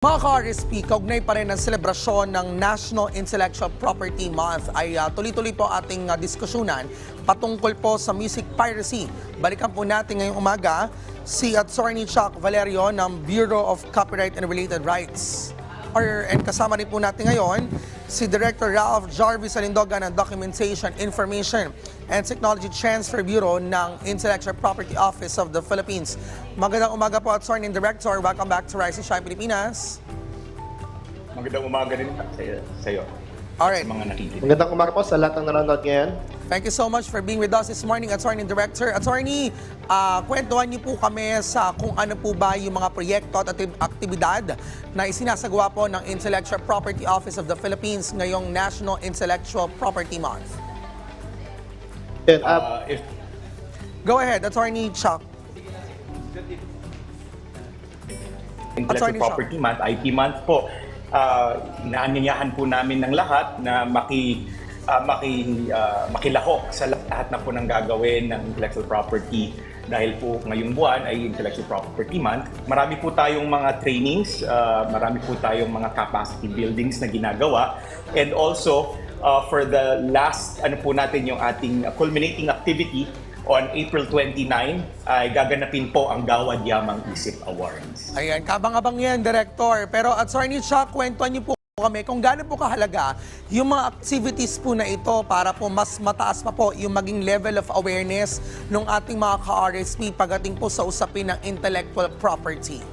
Mga ka-RSP, kaugnay pa rin ang selebrasyon ng National Intellectual Property Month ay ah, tuloy-tuloy po ating ah, diskusyunan patungkol po sa music piracy. Balikan po natin ngayong umaga si Attorney Chuck Valerio ng Bureau of Copyright and Related Rights. Or, and kasama rin po natin ngayon si Director Ralph Jarvis Alindoga ng Documentation, Information and Technology Transfer Bureau ng Intellectual Property Office of the Philippines. Magandang umaga po, Attorney and Director. Welcome back to Rise and Shine Pilipinas. Magandang umaga sa sa iyo, Alright. mga nakikinig. Magandang umaga po sa lahat ng nanonood ngayon. Thank you so much for being with us this morning, Attorney and Director. Attorney, ah, kwentuhan niyo po kami sa kung ano po ba yung mga proyekto at aktib- aktibidad na isinasagawa po ng Intellectual Property Office of the Philippines ngayong National Intellectual Property Month. Yun, ah, Uh, if Go ahead, Attorney Chuck. Intellectual Attorney Property Month, IP Month po, uh, inaanyayahan po namin ng lahat na maki ah, maki ah, makilahok sa lahat na po ng gagawin ng intellectual property dahil po ngayong buwan ay Intellectual Property Month. Marami po tayong mga trainings, ah, marami po tayong mga capacity buildings na ginagawa and also uh, for the last ano po natin yung ating culminating activity on April 29 ay gaganapin po ang Gawad Yamang Isip Awards. Ayan, kabang-abang yan, Director. Pero Attorney Chuck, kwentuhan niyo po kami kung gaano po kahalaga yung mga activities po na ito para po mas mataas pa po yung maging level of awareness ng ating mga ka-RSP pagdating po sa usapin ng intellectual property.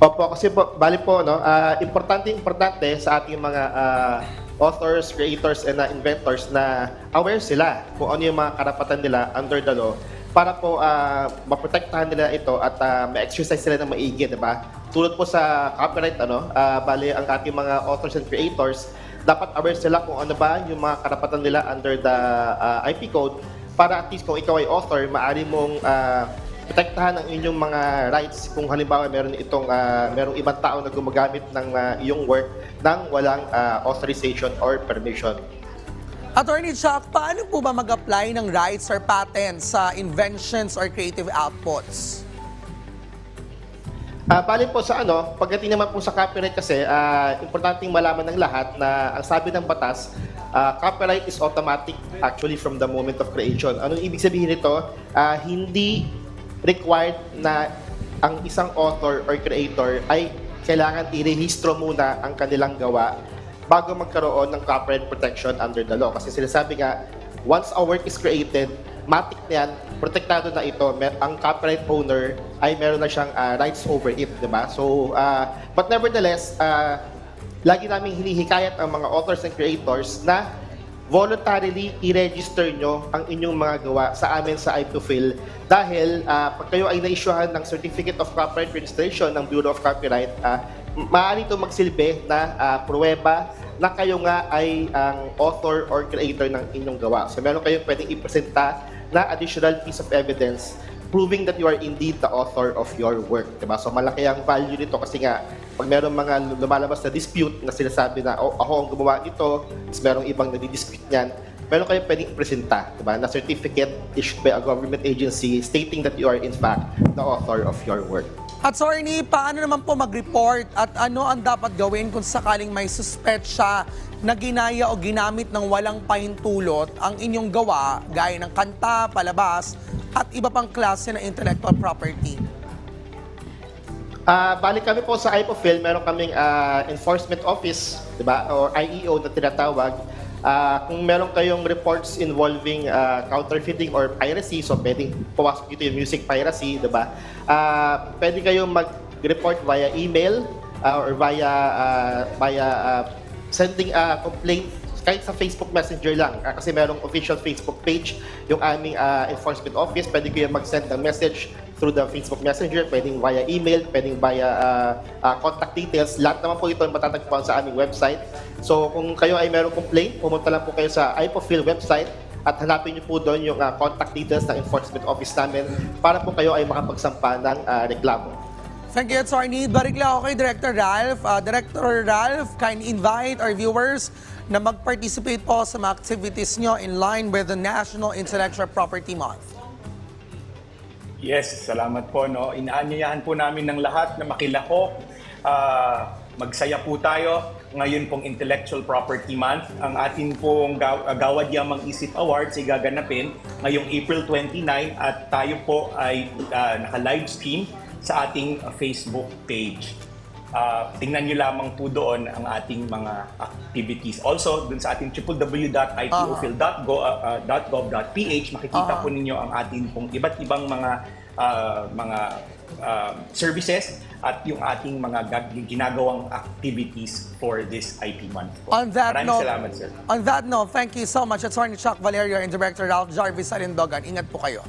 opo, kasi po, bali po, no, ah, importante, importante sa ating mga ah, authors, creators, and ah, inventors na aware sila kung ano yung mga karapatan nila under the law para po ah, maprotektahan nila ito at ah, ma-exercise sila ng maigi, di ba? Tulad po sa copyright, ano, ah, bali ang ating mga authors and creators, dapat aware sila kung ano ba yung mga karapatan nila under the ah, IP code para at least kung ikaw ay author, maaari mong ah, protektahan ang inyong mga rights kung halimbawa meron itong ah, merong ibang tao na gumagamit ng ah, iyong work nang walang ah, authorization or permission. Attorney Chuck, paano po ba mag-apply ng rights or patents sa inventions or creative outputs? Ah, bali po sa ano, pagdating naman po sa copyright kasi, ah, importanteng malaman ng lahat na ang sabi ng batas, ah, copyright is automatic actually from the moment of creation. Anong ibig sabihin nito? Ah, hindi required na ang isang author or creator ay kailangan i-rehistro muna ang kanilang gawa bago magkaroon ng copyright protection under the law. Kasi sinasabi nga, once a work is created, matik na yan, protektado na ito, ang copyright owner ay meron na siyang ah, rights over it, di ba? So, ah, but nevertheless, ah, lagi namin hinihikayat ang mga authors and creators na voluntarily i-register nyo ang inyong mga gawa sa amin sa IPOFIL dahil ah, pag kayo ay na-issuehan ng Certificate of Copyright Registration ng Bureau of Copyright, ah, maaari ito magsilbi na ah, pruweba na kayo nga ay ang author or creator ng inyong gawa. So meron kayong pwedeng ipresenta na additional piece of evidence proving that you are indeed the author of your work. Diba? So malaki ang value nito kasi nga pag meron mga lumalabas na dispute na sinasabi na "Oh, ako ang gumawa nito, tapos merong ibang nadi-dispute niyan, meron kayong pwedeng ipresenta diba? na certificate issued by a government agency stating that you are in fact the author of your work. Attorney, paano naman po mag-report at ano ang dapat gawin kung sakaling may suspetsya na ginaya o ginamit ng walang pahintulot ang inyong gawa gaya ng kanta, palabas at iba pang klase ng intellectual property? Ah, balik kami po sa IPOFIL, meron kaming ah, enforcement office, 'di ba? Or IEO na tinatawag. Ah, kung meron kayong reports involving ah, counterfeiting or piracy, so pwedeng pumasok dito yung music piracy, 'di ba? Ah, pwede kayong mag-report via email ah, or via ah, via ah, sending a complaint kahit sa Facebook Messenger lang ah, kasi merong official Facebook page yung aming ah, enforcement office pwede kayo mag-send ng message through the Facebook Messenger pwedeng via email pwedeng via ah, ah, contact details lahat naman po ito ay matatagpuan sa aming website so kung kayo ay merong complaint pumunta lang po kayo sa IPOFIL website at hanapin niyo po doon yung ah, contact details ng enforcement office namin para po kayo ay makapagsampa ng ah, reklamo. Thank you, Attorney. Balik lang ako kay Director Ralph. Ah, Director Ralph, can invite our viewers na mag-participate po sa mga activities nyo in line with the National Intellectual Property Month. Yes, salamat po. No? Inaanyayahan po namin ng lahat na makilahok ah, magsaya po tayo. Ngayon pong Intellectual Property Month. Ang atin pong Gaw- Gawad Yamang Isip Awards ay gaganapin ngayong April 29 at tayo po ay ah, naka-live stream sa ating ah, Facebook page. Ah, tingnan nyo lamang po doon ang ating mga activities. Also, dun sa ating www.ipofil.gov.ph, makikita Aha. po ninyo ang ating pong iba't ibang mga ah, mga ah, services at yung ating mga ginagawang activities for this IP month. Po. On that Maraming note, salamat, sir. on that note, thank you so much. Attorney Chuck Valerio and Director Ralph Jarvis Alindogan. Ingat po kayo.